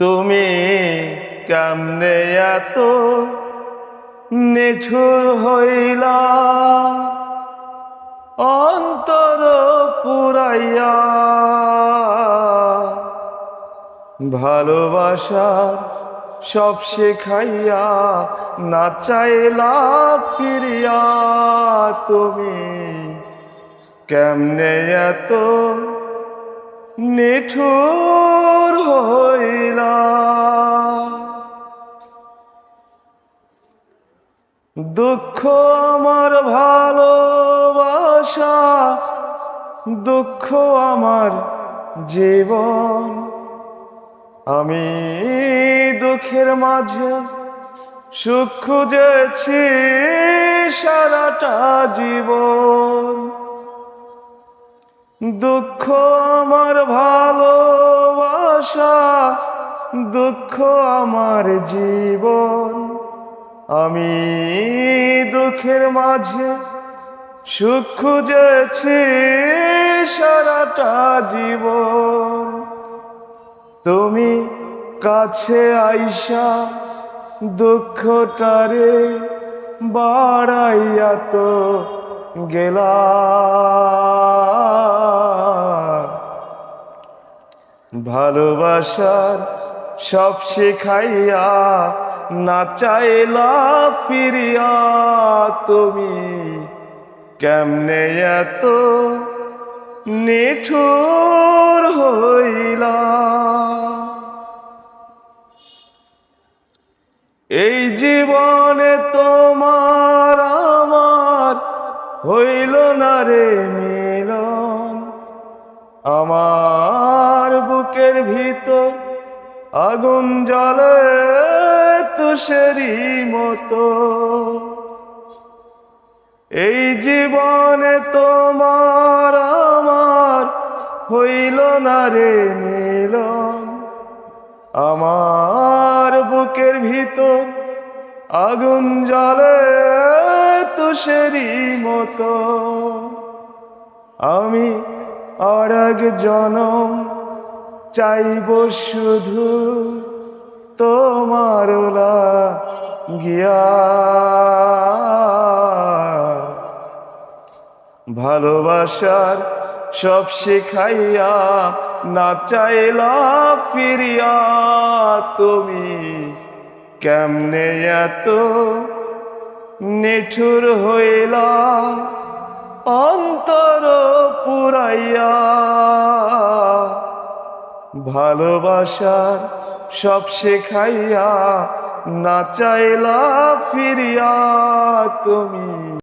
তুমি কেমনে এত নিঠুর হইলা? অন্তর পুরাইয়া ভালোবাসার সব শেখাইয়া না চাইলা ফিরিয়া তুমি কেমনে এত নিঠুর দুঃখ আমার ভালোবাসা, দুঃখ আমার জীবন। আমি দুঃখের মাঝে সুখ খুঁজেছি সারাটা জীবন। দুঃখ আমার ভালোবাসা, দুঃখ আমার জীবন। আমি দুঃখের মাঝে সুখ খুঁজেছি সারাটা জীবন। তুমি কাছে আইসা দুঃখটারে বাড়াইয়া তো গেলা। ভালোবাসার সব শেখাইয়া না চাইলা ফিরিয়া তুমি। কেমনে এত নিঠুর হইলা? এই জীবনে তোমার আমার হইল না রে মিলন। আমার বুকের ভিতর আগুন জ্বলে তুষেরই মতো। এই জীবনে তোমার আমার হইল না রে মিলন। আমার বুকের ভিতর আগুন জ্বলে তুষেরই মতো। আমি আর এক জনম চাইব শুধু তোমার গিয়া ভালোবাসার সব শেখাইয়া না চাইলা ফিরিয়া তুমি কেমনে এত নিঠুর হইলা অন্তর পুরাইয়া? ভালোবাসার সব শেখাইয়া না চাইলা ফিরিয়া তুমি।